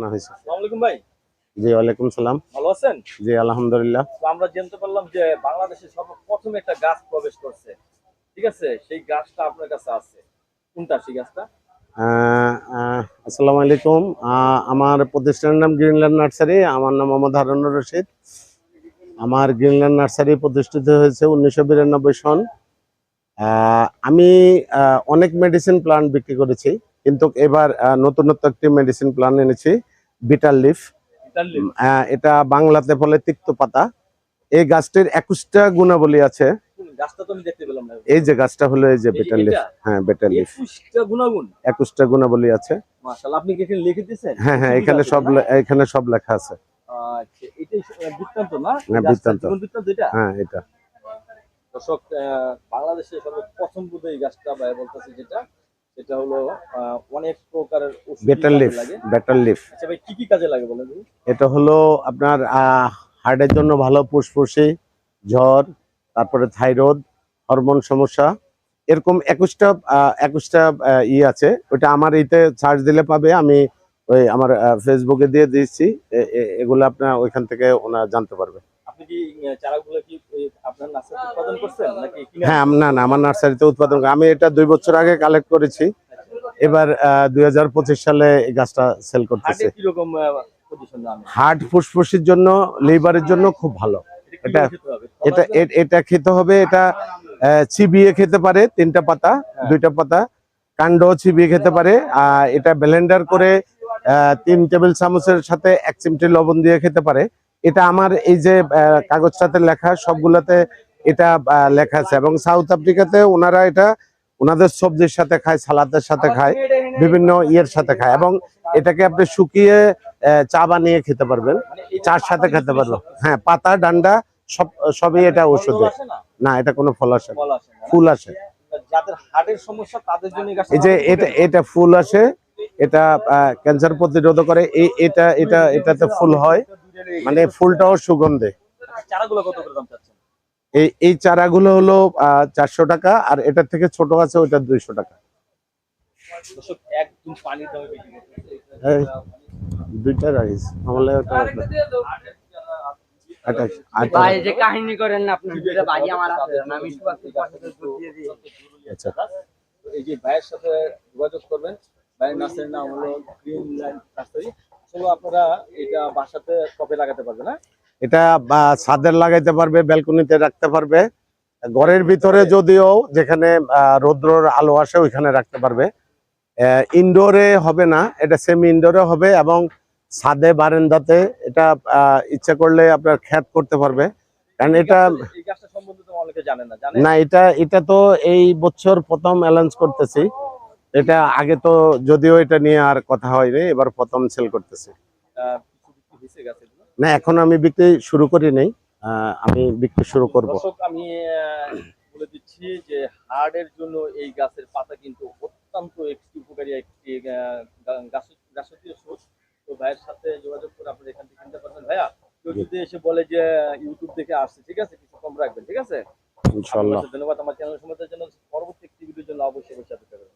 আনা হয়েছে। ভাই। জি ওয়ালাইকুম সালাম। ভালো আছেন? জি আলহামদুলিল্লাহ। আমরা জানতে পারলাম যে বাংলাদেশে সর্বপ্রথম একটা গাছ প্রবেশ করছে। ঠিক আছে? সেই গাছটা আপনার কাছে আছে। কোনটা সেই গাছটা? আসসালামু আলাইকুম। আমার প্রতিষ্ঠানের নাম গ্রিনল্যান্ড নার্সারি। আমার নাম মোহাম্মদ হারুনুর রশিদ। আমার গ্রিনল্যান্ড নার্সারি প্রতিষ্ঠিত হয়েছে উনিশশো বিরানব্বই সন। আমি অনেক মেডিসিন প্লান্ট বিক্রি করেছি। কিন্তু এবার নতুনত্ব একটি মেডিসিন প্লান্ট এনেছি। বিটার লিফ ইতালি এটা বাংলাতে বলে তিক্ত পাতা। এই গাছটির একুশটা গুণাবলী আছে। এই যে গাছটা হলো এই যে বেটার লিফ হ্যাঁ বেটার লিফ একুশটা গুণাবলী আছে। আপনি লিখে দিয়েছেন? হ্যাঁ হ্যাঁ এখানে সব এখানে সব লেখা আছে। আচ্ছা হ্যাঁ, এটা? হ্যাঁ এটা। দর্শক আহ, বাংলাদেশে সর্বপ্রথম বোধ গাছটা বলতেছে যেটা। সেটা হলো অনেক প্রকারের বেটার লিফ বেটার লিফ আচ্ছা ভাই কি কি কাজে লাগে বলেন এটা হলো আপনার হার্টের জন্য ভালো ফুসফুসি জ্বর তারপরে থাইরয়েড হরমোন সমস্যা। এরকম একুশটা একুশটা ই আছে। ওটা আমার ইতে সার্চ দিলে পাবে। আমি ওই আমার ফেসবুকে দিয়ে দিয়েছি। এগুলো আপনার ওইখান থেকে ওনারা জানতে পারবে। আপনি কি আহ, চারাগুলো কি আপনার নার্সারি উৎপাদন করছেন নাকি হ্যাঁ না না আমার নার্সারিতে উৎপাদন আমি এটা দুই বছর আগে কালেক্ট করেছি। এবার দুই হাজার পঁচিশ সালে এই গাছটা সেল করতেছে। হার্ট ফুসফুসির জন্য লিভারের জন্য খুব ভালো। এটা- এটা এটা খেতে হবে এটা চিবিয়ে খেতে পারে তিনটা পাতা দুইটা পাতা। কাণ্ড চিবিয়ে খেতে পারে আর এটা ব্লেন্ডার করে তিন টেবিল চামচের সাথে এক চিমটি লবণ দিয়ে খেতে পারে। এটা আমার এই যে কাগজটাতে লেখা সবগুলাতে এটা লেখা আছে। এবং সাউথ আফ্রিকাতে ওনারা এটা ওনাদের সবজির সাথে খায় সালাদের সাথে খায় বিভিন্ন ইয়ের সাথে খায়। এবং এটাকে আপনি শুকিয়ে চা বানিয়ে খেতে পারবেন। চার সাথে খেতে পারব হ্যাঁ পাতা ডান্ডা সব সবই এটা ওষুধে না এটা কোনো ফল আসে ফুল আসে যাদের হার্টের সমস্যা তাদের জন্য এই যে এটা এটা ফুল আসে। এটা ক্যান্সার প্রতিরোধ করে। এই এটা এটা এটাতে ফুল হয়। মানে ফুলটাও সুগন্ধে। চারাগুলো কত করে দাম চাচ্ছেন? এই এই চারাগুলো হলো চারশো টাকা আর এটার থেকে ছোট আছে ওইটা দুইশো টাকা। দুইটা রাইস কাহিনী করেন না আমার আচ্ছা। এই যে ভাইয়ের সাথে যোগাযোগ করবেন ভাইয়ের নার্সারির নাম হলো গ্রিন লাইন আপনারা এটা বাসাতে টপে লাগাতে পারবেন হ্যাঁ? এটা ছাদের লাগাইতে পারবে ব্যালকনিতে রাখতে পারবে। ঘরের ভিতরে যদিও যেখানে রৌদ্রর আলো আসে ওইখানে রাখতে পারবে। ইনডোরে হবে না এটা সেমি ইনডোরে হবে এবং ছাদে বারান্দাতে এটা ইচ্ছা করলে আপনার খ্যাত করতে পারবে। কারণ এটা না এটা এটা তো এই বছর প্রথম অ্যালাউন্স করতেছি। এটা আগে তো যদিও এটা নিয়ে আর কথা হয়নি এবার প্রথম সেল করতেছে। না এখন আমি বিক্রি শুরু করি নাই আমি বিক্রি শুরু করব। আমি বলে দিচ্ছি যে হার্টের জন্য এই গাছের পাতা কিন্তু অত্যন্ত একটি উপকারী একটি আহ, গা- সোর্স তো ভাইয়ের সাথে যোগাযোগ করে আপনি এখান থেকে কিনতে পারবেন। ভাইয়া কেউ যদি এসে বলে যে ইউটিউব দেখে আসছে ঠিক আছে? কিছু কম রাখবেন ঠিক আছে? ধন্যবাদ। আমার চ্যানেল সম্বন্ধে জন্য পরবর্তী একটি ভিডিওর জন্য অবশ্যই অবশ্যই